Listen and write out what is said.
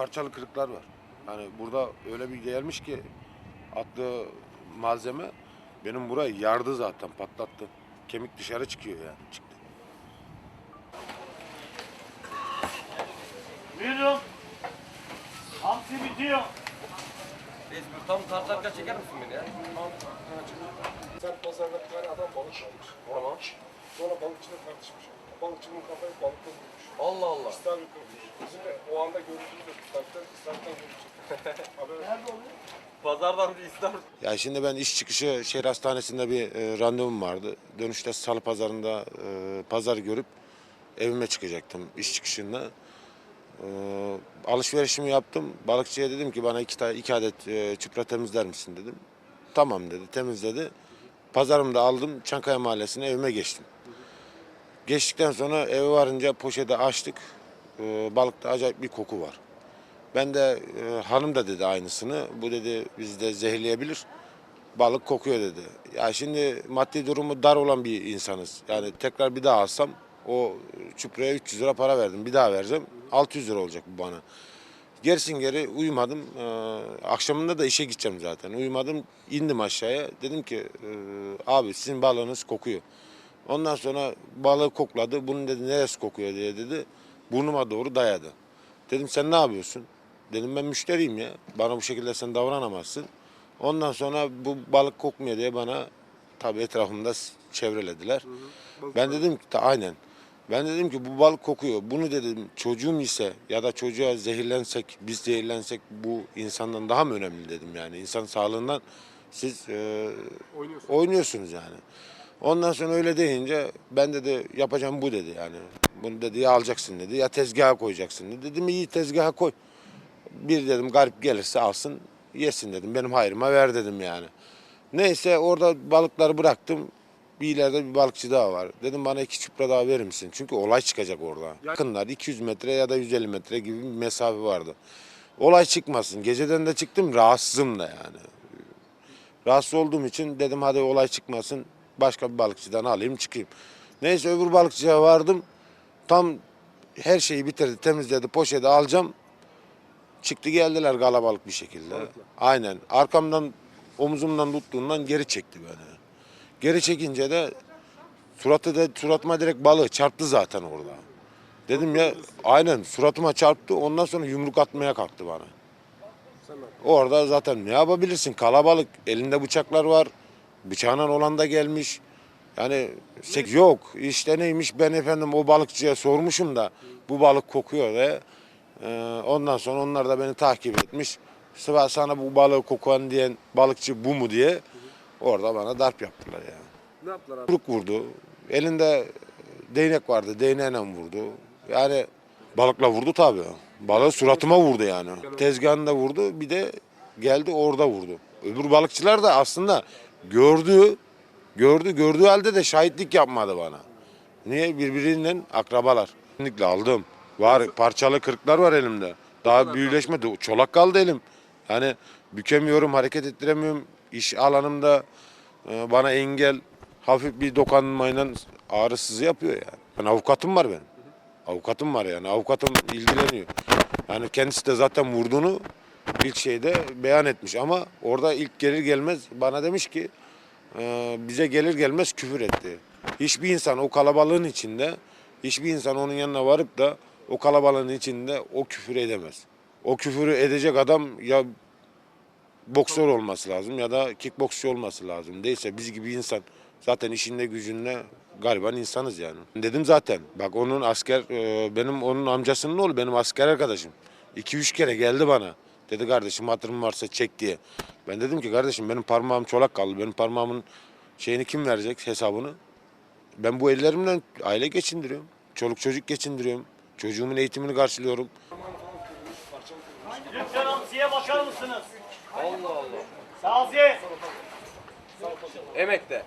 parçalı kırıklar var. Yani burada öyle bir gelmiş ki attığı malzeme benim burayı yardı zaten patlattı. Kemik dışarı çıkıyor yani çıktı. Buyurun. Hamsi bitiyor. Reis bir tam kartlarken çeker misin beni ya? Sen pazarda bir tane adam balık almış. Tamam. Sonra balıkçıyla tartışmış. Balıkçının kafayı balıkla vurmuş. Allah Allah. İstavrit vurmuş. Bizim de o anda gördüğümüzde istavritler, istavritler vurmuş. Haber Nerede oluyor? Pazardan bir ister. Ya şimdi ben iş çıkışı şehir hastanesinde bir e, randevum vardı. Dönüşte salı pazarında e, pazar görüp evime çıkacaktım iş çıkışında. E, alışverişimi yaptım. Balıkçıya dedim ki bana iki, tane, iki adet e, çupra temizler misin dedim. Tamam dedi temizledi. Pazarımı da aldım Çankaya Mahallesi'ne evime geçtim. Geçtikten sonra eve varınca poşeti açtık. E, balıkta acayip bir koku var. Ben de e, hanım da dedi aynısını. Bu dedi bizi de zehirleyebilir. Balık kokuyor dedi. Ya şimdi maddi durumu dar olan bir insanız. Yani tekrar bir daha alsam o çupraya 300 lira para verdim. Bir daha vereceğim. 600 lira olacak bu bana. Gerisin geri uyumadım. Ee, akşamında da işe gideceğim zaten. Uyumadım. indim aşağıya. Dedim ki e, abi sizin balığınız kokuyor. Ondan sonra balığı kokladı. Bunun dedi neresi kokuyor diye dedi. Burnuma doğru dayadı. Dedim sen ne yapıyorsun? Dedim ben müşteriyim ya. Bana bu şekilde sen davranamazsın. Ondan sonra bu balık kokmuyor diye bana tabii etrafımda çevrelediler. Ben dedim ki aynen. Ben dedim ki bu balık kokuyor. Bunu dedim çocuğum ise ya da çocuğa zehirlensek, biz zehirlensek bu insandan daha mı önemli dedim yani. İnsan sağlığından siz e, Oynuyorsun. oynuyorsunuz yani. Ondan sonra öyle deyince ben dedi yapacağım bu dedi yani. Bunu dedi ya alacaksın dedi ya tezgaha koyacaksın dedi. Dedim iyi tezgaha koy. Bir dedim garip gelirse alsın yesin dedim. Benim hayrıma ver dedim yani. Neyse orada balıkları bıraktım. Bir ileride bir balıkçı daha var. Dedim bana iki çupra daha verir misin? Çünkü olay çıkacak orada. Yakınlar 200 metre ya da 150 metre gibi bir mesafe vardı. Olay çıkmasın. Geceden de çıktım rahatsızım da yani. Rahatsız olduğum için dedim hadi olay çıkmasın. Başka bir balıkçıdan alayım çıkayım. Neyse öbür balıkçıya vardım. Tam her şeyi bitirdi, temizledi, poşeti alacağım. Çıktı geldiler kalabalık bir şekilde. Aynen. Arkamdan omuzumdan tuttuğundan geri çekti beni. Geri çekince de suratı da suratıma direkt balığı çarptı zaten orada. Dedim ya aynen suratıma çarptı. Ondan sonra yumruk atmaya kalktı bana. Orada zaten ne yapabilirsin? Kalabalık. Elinde bıçaklar var. Bıçağına olan da gelmiş. Yani sek yok. İşte neymiş ben efendim o balıkçıya sormuşum da bu balık kokuyor ve e, ondan sonra onlar da beni takip etmiş. Sıra sana bu balığı kokan diyen balıkçı bu mu diye orada bana darp yaptılar yani. Ne yaptılar abi? Yumruk vurdu. Elinde değnek vardı. Değneğiyle vurdu. Yani balıkla vurdu tabii. Balığı suratıma vurdu yani. Tezgahında vurdu. Bir de geldi orada vurdu. Öbür balıkçılar da aslında gördü. Gördü. Gördüğü halde de şahitlik yapmadı bana. Niye? Birbirinden akrabalar. Kesinlikle aldım. Var parçalı kırıklar var elimde. Daha büyüleşmedi. Çolak kaldı elim. Yani bükemiyorum, hareket ettiremiyorum. İş alanımda ee, bana engel hafif bir dokunmayla ağrı sızı yapıyor yani. Ben avukatım var benim. Avukatım var yani. Avukatım ilgileniyor. Yani kendisi de zaten vurduğunu ilk şeyde beyan etmiş ama orada ilk gelir gelmez bana demiş ki e, bize gelir gelmez küfür etti. Hiçbir insan o kalabalığın içinde hiçbir insan onun yanına varıp da o kalabalığın içinde o küfür edemez. O küfürü edecek adam ya boksör olması lazım ya da kickboksçu olması lazım. Değilse biz gibi insan zaten işinde gücünde gariban insanız yani. Dedim zaten bak onun asker e, benim onun amcasının oğlu benim asker arkadaşım. 2-3 kere geldi bana. Dedi kardeşim hatırım varsa çek diye. Ben dedim ki kardeşim benim parmağım çolak kaldı. Benim parmağımın şeyini kim verecek hesabını? Ben bu ellerimle aile geçindiriyorum. Çoluk çocuk geçindiriyorum. Çocuğumun eğitimini karşılıyorum. Lütfen hamsiye bakar mısınız? Allah Allah. Sazi. Emekte.